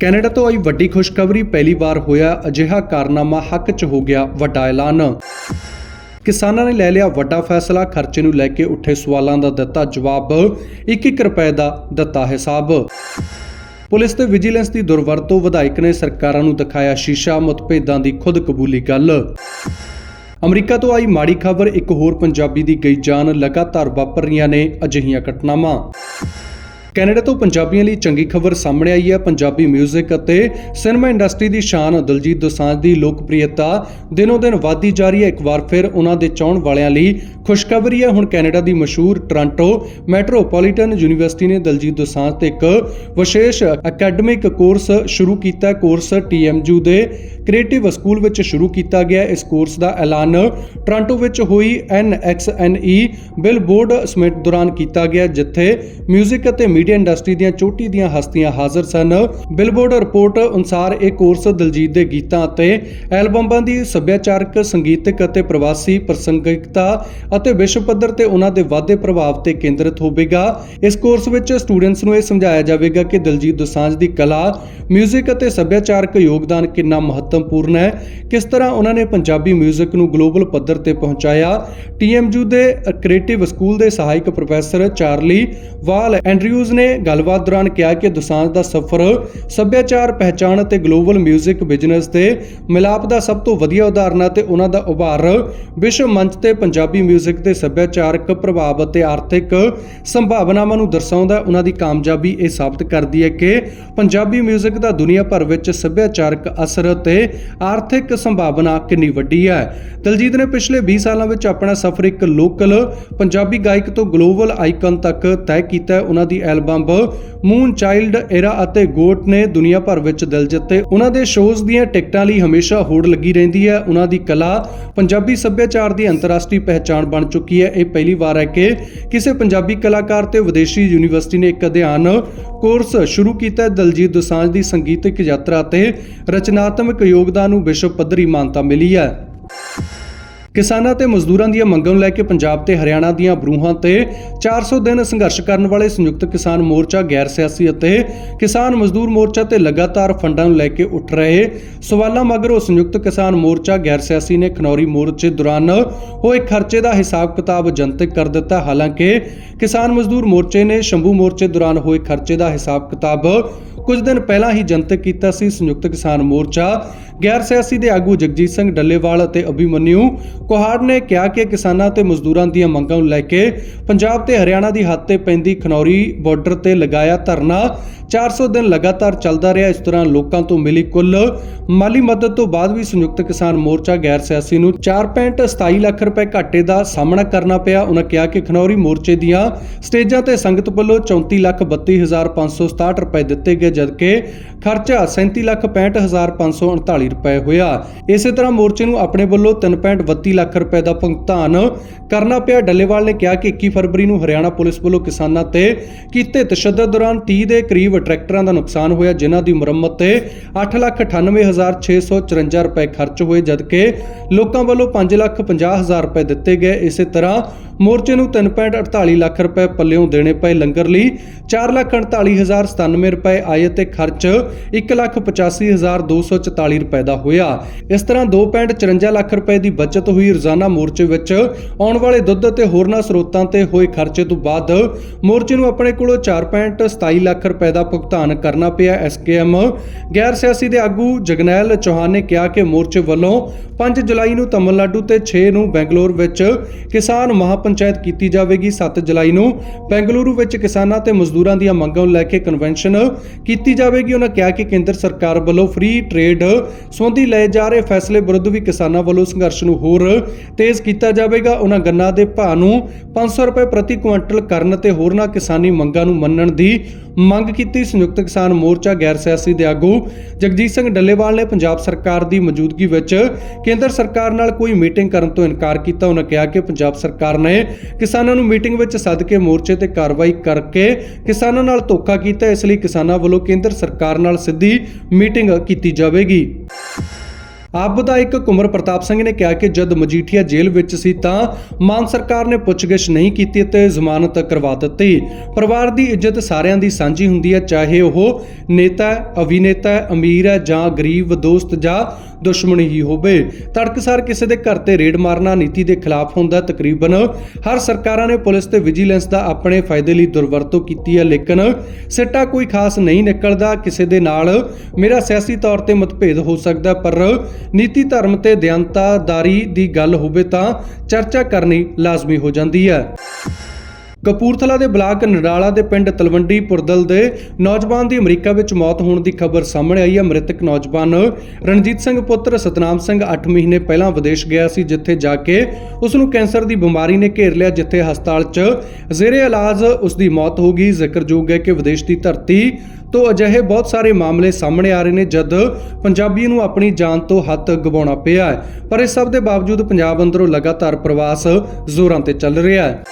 Canada ਤੋਂ ਆਈ ਵੱਡੀ ਖੁਸ਼ਖਬਰੀ ਪਹਿਲੀ ਵਾਰ ਹੋਇਆ ਅਜਿਹਾ ਕਾਰਨਾਮਾ ਹੱਕ 'ਚ ਹੋ ਗਿਆ ਵੱਡਾ ਐਲਾਨ। ਕਿਸਾਨਾਂ ਨੇ ਲੈ ਲਿਆ ਵੱਡਾ ਫੈਸਲਾ, ਖਰਚੇ ਨੂੰ ਲੈ ਕੇ ਉੱਠੇ ਸਵਾਲਾਂ ਦਾ ਦਿੱਤਾ ਜਵਾਬ। 1-1 ਰੁਪਏ ਦਾ ਦਿੱਤਾ ਹਿਸਾਬ। ਪੁਲਿਸ ਤੇ ਵਿਜੀਲੈਂਸ ਦੀ ਦੁਰਵਰਤੋਂ ਵਿਧਾਇਕ ਨੇ ਸਰਕਾਰਾਂ ਨੂੰ ਦਿਖਾਇਆ ਸ਼ੀਸ਼ਾ, ਮਤਭੇਦਾਂ ਦੀ ਖੁਦ ਕਬੂਲੀ ਗੱਲ। ਅਮਰੀਕਾ ਤੋਂ ਆਈ ਮਾੜੀ ਖਬਰ, ਇੱਕ ਹੋਰ ਪੰਜਾਬੀ ਦੀ ਗਈ ਜਾਨ, ਲਗਾਤਾਰ ਵਾਪਰ ਰਹੀਆਂ ਨੇ ਅਜਿਹੀਆਂ ਘਟਨਾਵਾਂ। ਕੈਨੇਡਾ ਤੋਂ ਪੰਜਾਬੀਆਂ ਲਈ ਚੰਗੀ ਖਬਰ ਸਾਹਮਣੇ ਆਈ ਹੈ ਪੰਜਾਬੀ 뮤직 ਅਤੇ ਸਿਨੇਮਾ ਇੰਡਸਟਰੀ ਦੀ ਸ਼ਾਨ ਦਲਜੀਤ ਦੋਸਾਂਝ ਦੀ ਲੋਕਪ੍ਰਿਯਤਾ ਦਿਨੋ ਦਿਨ ਵਧਦੀ ਜਾ ਰਹੀ ਹੈ ਇੱਕ ਵਾਰ ਫਿਰ ਉਹਨਾਂ ਦੇ ਚਾਹਣ ਵਾਲਿਆਂ ਲਈ ਖੁਸ਼ਖਬਰੀ ਹੈ ਹੁਣ ਕੈਨੇਡਾ ਦੀ ਮਸ਼ਹੂਰ ਟੋਰਾਂਟੋ ਮੈਟਰੋਪੋਲੀਟਨ ਯੂਨੀਵਰਸਿਟੀ ਨੇ ਦਲਜੀਤ ਦੋਸਾਂਝ ਤੇ ਇੱਕ ਵਿਸ਼ੇਸ਼ ਅਕੈਡਮਿਕ ਕੋਰਸ ਸ਼ੁਰੂ ਕੀਤਾ ਹੈ ਕੋਰਸ TMU ਦੇ ਕ੍ਰੀਏਟਿਵ ਸਕੂਲ ਵਿੱਚ ਸ਼ੁਰੂ ਕੀਤਾ ਗਿਆ ਹੈ। ਇਸ ਕੋਰਸ ਦਾ ਐਲਾਨ ਟੋਰਾਂਟੋ ਵਿੱਚ ਹੋਈ NXNE ਬਿਲਬੋਰਡ ਸਮਿਟ ਦੌਰਾਨ ਕੀਤਾ ਗਿਆ ਜਿੱਥੇ 뮤직 ਅਤੇ ਮੀਡੀਆ ਇੰਡਸਟਰੀ ਦੀਆਂ ਚੋਟੀ ਦੀਆਂ ਹਸਤੀਆਂ ਹਾਜ਼ਰ ਸਨ ਬਿਲਬੋਰਡ ਰਿਪੋਰਟ ਅਨੁਸਾਰ ਇਹ ਕੋਰਸ ਦਲਜੀਤ ਦੇ ਗੀਤਾਂ ਅਤੇ ਐਲਬਮਾਂ ਦੀ ਸੱਭਿਆਚਾਰਕ ਸੰਗੀਤਕ ਅਤੇ ਪ੍ਰਵਾਸੀ ਪ੍ਰਸੰਗਿਕਤਾ ਅਤੇ ਵਿਸ਼ਵ ਪੱਧਰ ਤੇ ਉਹਨਾਂ ਦੇ ਵਾਧੇ ਪ੍ਰਭਾਵ ਤੇ ਕੇਂਦਰਿਤ ਹੋਵੇਗਾ ਇਸ ਕੋਰਸ ਵਿੱਚ ਸਟੂਡੈਂਟਸ ਨੂੰ ਇਹ ਸਮਝਾਇਆ ਜਾਵੇਗਾ ਕਿ ਦਲਜੀਤ ਦੋਸਾਂਝ ਦੀ ਕਲਾ 뮤직 ਅਤੇ ਸੱਭਿਆਚਾਰਕ ਯੋਗਦਾਨ ਕਿੰਨਾ ਮਹੱਤਵਪੂਰਨ ਹੈ ਕਿਸ ਤਰ੍ਹਾਂ ਉਹਨਾਂ ਨੇ ਪੰਜਾਬੀ 뮤직 ਨੂੰ ਗਲੋਬਲ ਪੱਧਰ ਤੇ ਪਹੁੰਚਾਇਆ TMU ਦੇ ਕ੍ਰੀਏਟਿਵ ਸਕੂਲ ਦੇ ਸਹਾਇਕ ਪ੍ਰੋਫੈਸਰ ਚਾਰਲੀ ਵਾਲ ਐਂਡਰਿਊਜ਼ ਨੇ ਗੱਲਬਾਤ ਦੌਰਾਨ ਕਿਹਾ ਕਿ ਦੋਸਾਂਝ ਦਾ ਸਫ਼ਰ ਸੱਭਿਆਚਾਰ ਪਹਿਚਾਣ ਅਤੇ ਗਲੋਬਲ 뮤직 ਬਿਜ਼ਨਸ ਦੇ ਮਿਲਾਪ ਦਾ ਸਭ ਤੋਂ ਵਧੀਆ ਉਦਾਹਰਨ ਹੈ ਤੇ ਉਹਨਾਂ ਦਾ ਉਭਾਰ ਵਿਸ਼ਵ ਮੰਚ ਤੇ ਪੰਜਾਬੀ 뮤직 ਦੇ ਸੱਭਿਆਚਾਰਕ ਪ੍ਰਭਾਵ ਅਤੇ ਆਰਥਿਕ ਸੰਭਾਵਨਾਵਾਂ ਨੂੰ ਦਰਸਾਉਂਦਾ ਹੈ। ਉਹਨਾਂ ਦੀ ਕਾਮਯਾਬੀ ਇਹ ਸਾਬਤ ਕਰਦੀ ਹੈ ਕਿ ਪੰਜਾਬੀ 뮤직 ਦਾ ਦੁਨੀਆ ਭਰ ਵਿੱਚ ਸੱਭਿਆਚਾਰਕ ਅਸਰ ਅਤੇ ਆਰਥਿਕ ਸੰਭਾਵਨਾ ਕਿੰਨੀ ਵੱਡੀ ਹੈ ਦਲਜੀਤ ਨੇ ਪਿਛਲੇ 20 ਸਾਲਾਂ ਵਿੱਚ ਆਪਣਾ ਸਫ਼ਰ ਇੱਕ ਲੋਕਲ ਪੰਜਾਬੀ ਗਾਇਕ ਤੋਂ ਗਲੋਬਲ ਆਈਕਨ ਤੱਕ ਤੈਅ ਕੀਤਾ ਹੈ ਉਹਨਾਂ ਦੀ ਐਲਬਮ ਮੂਨ ਚਾਈਲਡ 에ਰਾ ਅਤੇ ਗੋਟ ਨੇ ਦੁਨੀਆ ਭਰ ਵਿੱਚ ਦਿਲ ਜਿੱਤੇ। ਉਹਨਾਂ ਦੇ ਸ਼ੋਜ਼ ਦੀਆਂ ਟਿਕਟਾਂ ਲਈ ਹਮੇਸ਼ਾ ਹੋੜ ਲੱਗੀ ਰਹਿੰਦੀ ਹੈ। ਉਹਨਾਂ ਦੀ ਕਲਾ ਪੰਜਾਬੀ ਸੱਭਿਆਚਾਰ ਦੀ ਅੰਤਰਰਾਸ਼ਟਰੀ ਪਹਿਚਾਣ ਬਣ ਚੁੱਕੀ ਹੈ। ਇਹ ਪਹਿਲੀ ਵਾਰ ਹੈ ਕਿ ਕਿਸੇ ਪੰਜਾਬੀ ਕਲਾਕਾਰ ਤੇ ਵਿਦੇਸ਼ੀ ਯੂਨੀਵਰਸਿਟੀ ਨੇ ਇੱਕ ਅਧਿਐਨ ਕੋਰਸ ਸ਼ੁਰੂ ਕੀਤਾ ਦਲਜੀਤ ਦੋਸਾਂਝ ਦੀ ਸੰਗੀਤਕ ਯਾਤਰਾ ਤੇ ਰਚਨਾਤਮਕ ਯੋਗਦਾਨ ਨੂੰ ਵਿਸ਼ਵ ਪੱਧਰੀ ਮਾਨਤਾ ਮਿਲੀ ਹੈ। ਕਿਸਾਨਾਂ ਤੇ ਮਜ਼ਦੂਰਾਂ ਦੀਆਂ ਮੰਗਾਂ ਨੂੰ ਲੈ ਕੇ ਪੰਜਾਬ ਤੇ ਹਰਿਆਣਾ ਦੀਆਂ ਬਰੂਹਾਂ ਤੇ 400 ਦਿਨ ਸੰਘਰਸ਼ ਕਰਨ ਵਾਲੇ ਸੰਯੁਕਤ ਕਿਸਾਨ ਮੋਰਚਾ ਗੈਰ ਸਿਆਸੀ ਅਤੇ ਕਿਸਾਨ ਮਜ਼ਦੂਰ ਮੋਰਚਾ ਤੇ ਲਗਾਤਾਰ ਫੰਡਾਂ ਨੂੰ ਲੈ ਕੇ ਉੱਠ ਰਹੇ ਸਵਾਲਾਂ ਮਗਰੋਂ ਸੰਯੁਕਤ ਕਿਸਾਨ ਮੋਰਚਾ ਗੈਰ ਸਿਆਸੀ ਨੇ ਖਨੌਰੀ ਮੋਰਚੇ ਦੌਰਾਨ ਹੋਏ ਖਰਚੇ ਦਾ ਹਿਸਾਬ ਕਿਤਾਬ ਜਨਤਕ ਕਰ ਦਿੱਤਾ। ਹਾਲਾਂਕਿ ਕਿਸਾਨ ਮਜ਼ਦੂਰ ਮੋਰਚੇ ਨੇ ਸ਼ੰਭੂ ਮੋਰਚੇ ਦੌਰਾਨ ਹੋਏ ਖਰਚੇ ਦਾ ਹਿਸਾਬ ਕਿਤਾਬ ਕੁਝ ਦਿਨ ਪਹਿਲਾਂ ਹੀ ਜਨਤਕ ਕੀਤਾ ਸੀ ਸੰਯੁਕਤ ਕਿਸਾਨ ਮੋਰਚਾ। ਗੈਰ ਸਿਆਸੀ ਦੇ ਆਗੂ ਜਗਜੀਤ ਸਿੰਘ ਡੱਲੇਵਾਲ ਅਤੇ ਅਭਿਮਨਿਊ ਕੋਹਾੜ ਨੇ ਕਿਹਾ ਕਿ ਕਿਸਾਨਾਂ ਤੇ ਮਜ਼ਦੂਰਾਂ ਦੀਆਂ ਮੰਗਾਂ ਨੂੰ ਲੈ ਕੇ ਪੰਜਾਬ ਤੇ ਹਰਿਆਣਾ ਦੀ ਹੱਦ ਤੇ ਪੈਂਦੀ ਖਨੌਰੀ ਬਾਰਡਰ ਤੇ ਲਗਾਇਆ ਧਰਨਾ। 400 ਦਿਨ ਲਗਾਤਾਰ ਚੱਲਦਾ ਰਿਹਾ, ਇਸ ਤਰ੍ਹਾਂ ਲੋਕਾਂ ਤੋਂ ਮਿਲੀ ਕੁੱਲ। ਮਾਲੀ ਮਦਦ ਤੋਂ ਬਾਅਦ ਵੀ ਸੰਯੁਕਤ ਕਿਸਾਨ ਮੋਰਚਾ ਗੈਰ ਸਿਆਸੀ ਨੂੰ 4.27 ਲੱਖ ਰੁਪਏ ਘਾਟੇ ਦਾ ਸਾਹਮਣਾ ਕਰਨਾ ਪਿਆ। ਉਹਨਾਂ ਕਿਹਾ ਕਿ ਖਨੌਰੀ ਮੋਰਚੇ ਦੀਆਂ ਸਟੇਜਾਂ ਤੇ ਸੰਗਤ ਵੱਲੋਂ 34 ਲੱਖ 32567 ਰੁਪਏ ਦਿੱਤੇ ਗਏ ਜਦਕਿ ਖਰਚਾ 37 ਲੱਖ 65548 ਰੁਪਏ ਹੋਇਆ। ਇਸੇ ਤਰ੍ਹਾਂ ਮੋਰਚੇ ਨੂੰ ਆਪਣੇ ਵੱਲੋਂ 3.32 ਲੱਖ ਰੁਪਏ ਦਾ ਭੁਗਤਾਨ ਕਰਨਾ ਪਿਆ। ਡੱਲੇਵਾਲ ਨੇ ਕਿਹਾ ਕਿ 21 ਫਰਵਰੀ ਨੂੰ ਹਰਿਆਣਾ ਪੁਲਿਸ ਵੱਲੋਂ ਕਿਸਾਨਾਂ ਤੇ ਕੀਤੇ ਤਸ਼ੱਦਦ ਦੌਰਾਨ 30 ਦੇ ਕਰੀਬ ਟਰੈਕਟਰਾਂ ਦਾ ਨੁਕਸਾਨ ਹੋਇਆ, ਜਿਨ੍ਹਾਂ ਦੀ ਮੁਰੰਮਤ ਤੇ 898654 ਰੁਪਏ ਖਰਚ ਹੋਏ, ਜਦਕਿ ਲੋਕਾਂ ਵੱਲੋਂ 550000 ਰੁਪਏ ਦਿੱਤੇ ਗਏ। ਇਸੇ ਤਰ੍ਹਾਂ ਮੋਰਚੇ ਨੂੰ 3.48 ਲੱਖ ਰੁਪਏ ਪੱਲਿਓਂ ਦੇਣੇ ਪਏ। ਲੰਗਰ ਲਈ 449097 ਰੁਪਏ ਆਏ ਅਤੇ ਖਰਚ 185244 ਰੁਪਏ ਦਾ ਹੋਇਆ। ਇਸ ਤਰ੍ਹਾਂ 2.54 ਲੱਖ ਰੁਪਏ ਦੀ ਬਚਤ ਹੋਈ ਰੋਜ਼ਾਨਾ ਮੋਰਚੇ ਵਿੱਚ। ਆਉਣ ਵਾਲੇ ਦੁੱਧ ਅਤੇ ਹੋਰਨਾਂ ਸਰੋਤਾਂ ਤੇ ਹੋਏ ਖਰਚੇ ਤੋਂ ਬਾਅਦ ਮੋਰਚੇ ਨੂੰ ਆਪਣੇ ਕੋਲੋਂ 4.27 ਲੱਖ ਰੁਪਏ ਦਾ ਭੁਗਤਾਨ ਕਰਨਾ ਪਿਆ। ਐਸਕੇਐਮ ਗੈਰ ਸਿਆਸੀ ਦੇ ਆਗੂ ਜਗਨੈਲ ਚੌਹਾਨ ਨੇ ਕਿਹਾ ਕਿ ਮੋਰਚੇ ਵੱਲੋਂ 5 ਜੁਲਾਈ ਨੂੰ ਤਮਿਲਨਾਡੂ ਤੇ 6 ਨੂੰ ਬੈਂਗਲੌਰ ਵਿੱਚ ਕਿਸਾਨ ਮਹਾਪੰਚਾਇਤ ਕੀਤੀ ਜਾਵੇਗੀ। 7 ਜੁਲਾਈ ਨੂੰ ਬੈਂਗਲੁਰੂ ਵਿੱਚ ਕਿਸਾਨਾਂ ਤੇ ਮਜ਼ਦੂਰਾਂ ਦੀਆਂ ਮੰਗਾਂ ਨੂੰ ਲੈ ਕੇ ਕਨਵੈਨਸ਼ਨ ਕੀਤੀ ਜਾਵੇਗੀ। ਉਹਨਾਂ ਕਿਹਾ ਕਿ ਕੇਂਦਰ ਸਰਕਾਰ ਵੱਲੋਂ ਫ੍ਰੀ ਟ੍ਰੇਡ ਸੰਬੰਧੀ ਲਏ ਜਾ ਰਹੇ ਫੈਸਲੇ ਵਿਰੁੱਧ ਵੀ ਕਿਸਾਨਾਂ ਵੱਲੋਂ ਸੰਘਰਸ਼ ਨੂੰ ਹੋਰ ਤੇਜ਼ ਕੀਤਾ ਜਾਵੇਗਾ। ਉਹਨਾਂ ਗੰਨਾ ਦੇ ਭਾਅ ਨੂੰ 500 ਰੁਪਏ ਪ੍ਰਤੀ ਕੁਇੰਟਲ ਕਰਨ ਤੇ ਹੋਰਨਾਂ ਕਿਸਾਨੀ ਮੰਗਾਂ ਨੂੰ ਮੰਨਣ ਦੀ ਮੰਗ ਕੀਤੀ ਸੰਯੁਕਤ ਕਿਸਾਨ ਮੋਰਚਾ ਗੈਰ ਸਿਆਸੀ ਦੇ ਆਗੂ ਜਗਜੀਤ ਸਿੰਘ ਡੱਲੇਵਾਲ ਨੇ ਪੰਜਾਬ ਸਰਕਾਰ ਦੀ ਮੌਜੂਦਗੀ ਵਿੱਚ ਕੇਂਦਰ ਸਰਕਾਰ ਨਾਲ ਕੋਈ ਮੀਟਿੰਗ ਕਰਨ ਤੋਂ ਇਨਕਾਰ ਕੀਤਾ। ਉਹਨਾਂ ਕਿਹਾ ਕਿ ਪੰਜਾਬ ਸਰਕਾਰ ਨੇ ਕਿਸਾਨਾਂ ਨੂੰ ਮੀਟਿੰਗ ਵਿੱਚ ਸੱਦ ਕੇ ਮੋਰਚੇ ਤੇ ਕਾਰਵਾਈ ਕਰਕੇ ਕਿਸਾਨਾਂ ਨਾਲ ਧੋਖਾ ਕੀਤਾ। ਇਸ ਲਈ ਕਿਸਾਨਾਂ ਵੱਲੋਂ ਕੇਂਦਰ ਸਰਕਾਰ ਨਾਲ ਸਿੱਧੀ ਮੀਟਿੰਗ ਕੀਤੀ ਜਾਵੇਗੀ। ਆਪ ਵਿਧਾਇਕ ਕੁਮਰ ਪ੍ਰਤਾਪ ਸਿੰਘ ਨੇ ਕਿਹਾ ਕਿ ਜਦ ਮਜੀਠੀਆ ਜੇਲ੍ਹ ਵਿੱਚ ਸੀ ਤਾਂ ਮਾਨ ਸਰਕਾਰ ਨੇ ਪੁੱਛਗਿੱਛ ਨਹੀਂ ਕੀਤੀ ਤੇ ਜ਼ਮਾਨਤ ਕਰਵਾ ਦਿੱਤੀ। ਪਰਿਵਾਰ ਦੀ ਇੱਜ਼ਤ ਸਾਰਿਆਂ ਦੀ ਸਾਂਝੀ ਹੁੰਦੀ ਹੈ, ਚਾਹੇ ਉਹ ਨੇਤਾ, ਅਭਿਨੇਤਾ, ਅਮੀਰ ਹੈ ਜਾਂ ਗਰੀਬ, ਦੋਸਤ ਜਾਂ ਦੁਸ਼ਮਣੀ ਹੀ ਹੋਵੇ। ਤੜਕਸਾਰ ਕਿਸੇ ਦੇ ਘਰ ਤੇ ਰੇਡ ਮਾਰਨਾ ਨੀਤੀ ਦੇ ਖਿਲਾਫ ਹੁੰਦਾ ਤਕਰੀਬਨ। ਹਰ ਸਰਕਾਰਾਂ ਨੇ ਪੁਲਿਸ ਤੇ ਵਿਜੀਲੈਂਸ ਦਾ ਆਪਣੇ ਫਾਇਦੇ ਲਈ ਦੁਰਵਰਤੋਂ ਕੀਤੀ ਹੈ, ਲੇਕਿਨ ਸਿੱਟਾ ਕੋਈ ਖਾਸ ਨਹੀਂ ਨਿਕਲਦਾ। ਕਿਸੇ ਦੇ ਨਾਲ ਮੇਰਾ ਸਿਆਸੀ ਤੌਰ ਤੇ ਮਤਭੇਦ ਹੋ ਸਕਦਾ, ਪਰ ਨੀਤੀ ਧਰਮ ਤੇ ਦਿਆਨਤਾਦਾਰੀ ਦੀ ਗੱਲ ਹੋਵੇ ਤਾਂ ਚਰਚਾ ਕਰਨੀ ਲਾਜ਼ਮੀ ਹੋ ਜਾਂਦੀ ਹੈ। ਕਪੂਰਥਲਾ ਦੇ ਬਲਾਕ ਨਡਾਲਾ ਦੇ ਪਿੰਡ ਤਲਵੰਡੀ ਪੁਰਦਲ ਦੇ ਨੌਜਵਾਨ ਦੀ ਅਮਰੀਕਾ ਵਿੱਚ ਮੌਤ ਹੋਣ ਦੀ ਖਬਰ ਸਾਹਮਣੇ ਆਈ ਹੈ। ਮ੍ਰਿਤਕ ਨੌਜਵਾਨ ਰਣਜੀਤ ਸਿੰਘ ਪੁੱਤਰ ਸਤਨਾਮ ਸਿੰਘ 8 ਮਹੀਨੇ ਪਹਿਲਾਂ ਵਿਦੇਸ਼ ਗਿਆ ਸੀ, ਜਿੱਥੇ ਜਾ ਕੇ ਉਸ ਨੂੰ ਕੈਂਸਰ ਦੀ ਬਿਮਾਰੀ ਨੇ ਘੇਰ ਲਿਆ, ਜਿੱਥੇ ਹਸਪਤਾਲ 'ਚ ਜ਼ੇਰੇ ਇਲਾਜ ਉਸ ਦੀ ਮੌਤ ਹੋ ਗਈ। ਜ਼ਿਕਰਯੋਗ ਹੈ ਕਿ ਵਿਦੇਸ਼ ਦੀ ਧਰਤੀ ਤੋਂ ਅਜਿਹੇ ਬਹੁਤ ਸਾਰੇ ਮਾਮਲੇ ਸਾਹਮਣੇ ਆ ਰਹੇ ਨੇ, ਜਦ ਪੰਜਾਬੀ ਨੂੰ ਆਪਣੀ ਜਾਨ ਤੋਂ ਹੱਥ ਗਵਾਉਣਾ ਪਿਆ ਹੈ। ਪਰ ਇਸ ਸਭ ਦੇ ਬਾਵਜੂਦ ਪੰਜਾਬ ਅੰਦਰੋਂ ਲਗਾਤਾਰ ਪ੍ਰਵਾਸ ਜ਼ੋਰਾਂ ਤੇ ਚੱਲ ਰਿਹਾ ਹੈ।